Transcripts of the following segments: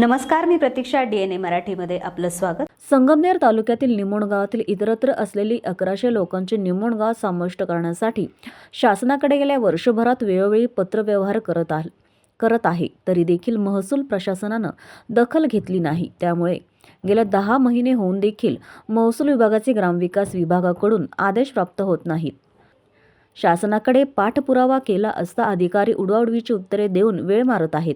नमस्कार मी प्रतीक्षा D N ए मराठीमध्ये आपलं स्वागत. संगमनेर तालुक्यातील निमोण गावातील इतरत्र असलेली अकराशे लोकांचे निमोण गाव समाविष्ट करण्यासाठी शासनाकडे गेल्या वर्षभरात वेळोवेळी पत्रव्यवहार करत आहे करत आहे. तरी देखील महसूल प्रशासनानं दखल घेतली नाही. त्यामुळे गेल्या दहा महिने होऊन देखील महसूल विभागाचे ग्रामविकास विभागाकडून आदेश प्राप्त होत नाहीत. शासनाकडे पाठपुरावा केला असता अधिकारी उडवाउडवीची उत्तरे देऊन वेळ मारत आहेत.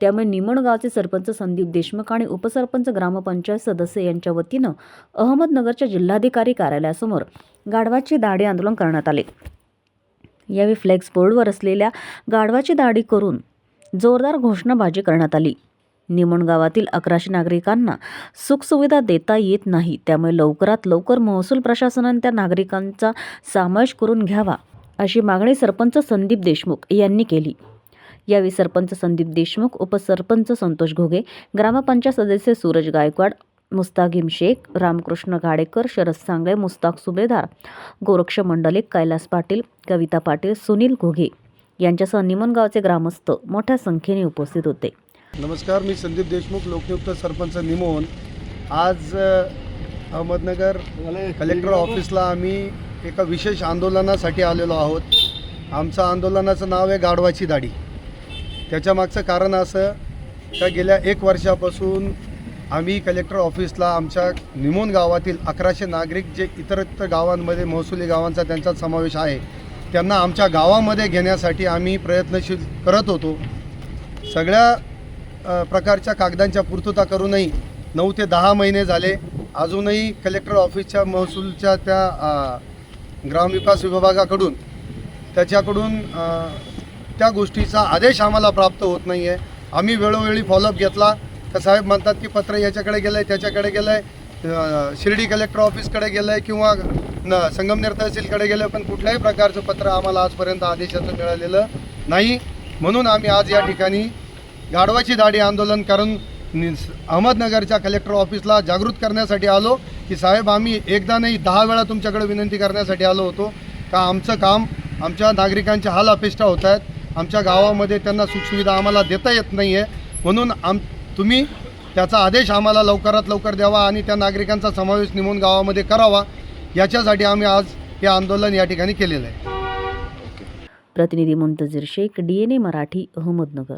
त्यामुळे निमण गावचे सरपंच संदीप देशमुख आणि उपसरपंच ग्रामपंचायत सदस्य यांच्या वतीनं अहमदनगरच्या जिल्हाधिकारी कार्यालयासमोर गाढवाची दाढी आंदोलन करण्यात आले. यावेळी फ्लेक्स बोर्डवर असलेल्या गाढवाची दाढी करून जोरदार घोषणाबाजी करण्यात आली. निमण गावातील अकराशे नागरिकांना सुखसुविधा देता येत नाही त्यामुळे लवकरात लवकर महसूल प्रशासनाने त्या नागरिकांचा समावेश करून घ्यावा अशी मागणी सरपंच संदीप देशमुख यांनी केली. यावेळी सरपंच संदीप देशमुख उपसरपंच संतोष घोगे ग्रामपंचायत सदस्य सूरज गायकवाड मुस्तागिम शेख रामकृष्ण गाडेकर शरद सांगळे मुस्ताक सुभेदार गोरक्ष मंडलिक कैलास पाटील कविता पाटील सुनील घोगे यांच्यासह निमनगावचे ग्रामस्थ मोठ्या संख्येने उपस्थित होते. नमस्कार मी संदीप देशमुख लोकनियुक्त सरपंच निमोन. आज अहमदनगर कलेक्टर ऑफिसला आम्ही एका विशेष आंदोलनासाठी आलेलो आहोत. आमचं आंदोलनाचं नाव आहे गाढवाची दाढी. त्याच्यामागचं कारण असं का गेल्या एक वर्षापासून आम्ही कलेक्टर ऑफिसला आमच्या निमोन गावातील अकराशे नागरिक जे इतरत्र गावांमध्ये महसुली गावांचा त्यांचा समावेश आहे त्यांना आमच्या गावामध्ये घेण्यासाठी आम्ही प्रयत्नशील करत होतो. सगळ्या प्रकारच्या कागदांच्या पूर्तता करूनही नऊ ते दहा महिने झाले. अजूनही कलेक्टर ऑफिसच्या महसूलच्या त्या ग्रामविकास विभागाकडून त्याच्याकडून त्या गोष्टीचा आदेश आम्हाला प्राप्त होत नाही आहे आम्ही वेळोवेळी फॉलोअप घेतला. तर साहेब म्हणतात की पत्र याच्याकडे गेलं आहे त्याच्याकडे गेलं आहे शिर्डी कलेक्टर ऑफिसकडे गेलं आहे किंवा न संगमनेर तहसीलकडे गेलं पण कुठल्याही प्रकारचं पत्र आम्हाला आजपर्यंत आदेशाचं मिळालेलं नाही. म्हणून आम्ही आज या ठिकाणी गाढवाची दाढी आंदोलन करून अहमदनगरच्या कलेक्टर ऑफिसला जागृत करण्यासाठी आलो. की साहेब आम्ही एकदा नाही दहा वेळा तुमच्याकडे विनंती करण्यासाठी आलो होतो. का आमचं काम आमच्या नागरिकांच्या हाल अपेष्टा होत आहेत. आमच्या गावामध्ये त्यांना सुखसुविधा आम्हाला देता येत नाही आहे म्हणून आम तुम्ही त्याचा आदेश आम्हाला लवकरात लवकर द्यावा आणि त्या नागरिकांचा समावेश निमून गावामध्ये करावा. याच्यासाठी आम्ही आज हे आंदोलन या ठिकाणी केलेलं आहे. प्रतिनिधी Muntazir Shaikh D N A Marathi Ahmednagar.